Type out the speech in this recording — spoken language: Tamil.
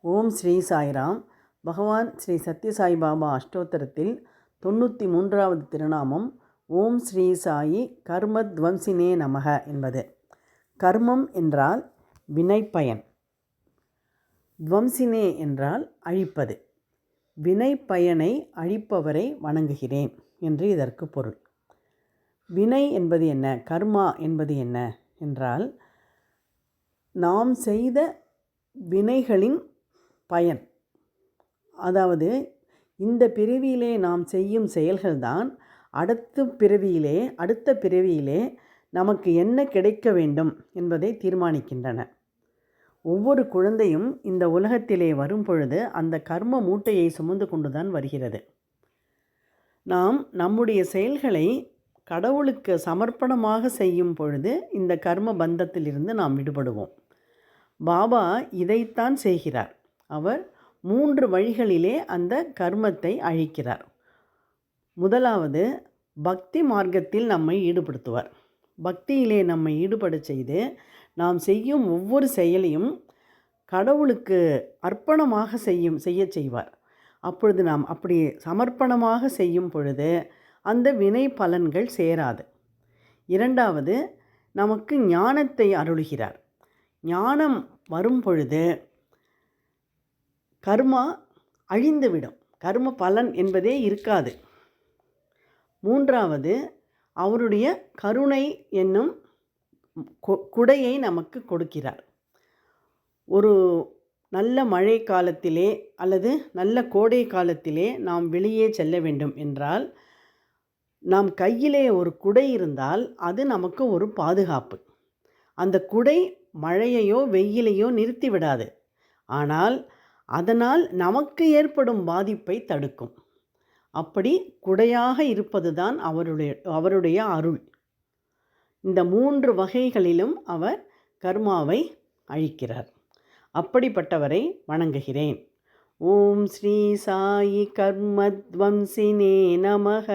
ஓம் ஸ்ரீ சாய்ராம். பகவான் ஸ்ரீ சத்யசாய் பாபா அஷ்டோத்தரத்தில் தொண்ணூற்றி மூன்றாவது திருநாமம் ஓம் ஸ்ரீ சாயி கர்மத்வம்சினே நமக என்பது. கர்மம் என்றால் வினைப்பயன். துவம்சினே என்றால் அழிப்பது. வினைப்பயனை அழிப்பவரை வணங்குகிறேன் என்று இதற்கு பொருள். வினை என்பது என்ன? கர்மா என்பது என்ன? என்றால் நாம் செய்த வினைகளின் பயன். அதாவது இந்த பிறவியிலே நாம் செய்யும் செயல்கள்தான் அடுத்த பிறவியிலே அடுத்த பிறவியிலே நமக்கு என்ன கிடைக்க வேண்டும் என்பதை தீர்மானிக்கின்றன. ஒவ்வொரு குழந்தையும் இந்த உலகத்திலே வரும் பொழுது அந்த கர்ம மூட்டையை சுமந்து கொண்டுதான் வருகிறது. நாம் நம்முடைய செயல்களை கடவுளுக்கு சமர்ப்பணமாக செய்யும் பொழுது இந்த கர்ம பந்தத்திலிருந்து நாம் விடுபடுவோம். பாபா இதைத்தான் செய்கிறார். அவர் மூன்று வழிகளிலே அந்த கர்மத்தை அழிக்கிறார். முதலாவது பக்தி மார்க்கத்தில் நம்மை ஈடுபடுத்துவார். பக்தியிலே நம்மை ஈடுபட செய்து நாம் செய்யும் ஒவ்வொரு செயலையும் கடவுளுக்கு அர்ப்பணமாக செய்யும் செய்ய செய்வார். அப்பொழுது நாம் அப்படி சமர்ப்பணமாக செய்யும் பொழுது அந்த வினை பலன்கள் சேராது. இரண்டாவது நமக்கு ஞானத்தை அருளுகிறார். ஞானம் வரும் பொழுது கர்மா அழிந்துவிடும். கர்ம பலன் என்பதே இருக்காது. மூன்றாவது அவருடைய கருணை என்னும் குடையை நமக்கு கொடுக்கிறார். ஒரு நல்ல மழை காலத்திலே அல்லது நல்ல கோடை காலத்திலே நாம் வெளியே செல்ல வேண்டும் என்றால் நாம் கையிலே ஒரு குடை இருந்தால் அது நமக்கு ஒரு பாதுகாப்பு. அந்த குடை மழையையோ வெயிலையோ நிறுத்தி விடாது ஆனால் அதனால் நமக்கு ஏற்படும் பாதிப்பை தடுக்கும். அப்படி குடையாக இருப்பது தான் அவருடைய அவருடைய அருள். இந்த மூன்று வகைகளிலும் அவர் கர்மாவை அழிக்கிறார். அப்படிப்பட்டவரை வணங்குகிறேன். ஓம் ஸ்ரீ சாயி கர்மத்வம்சினே நமக.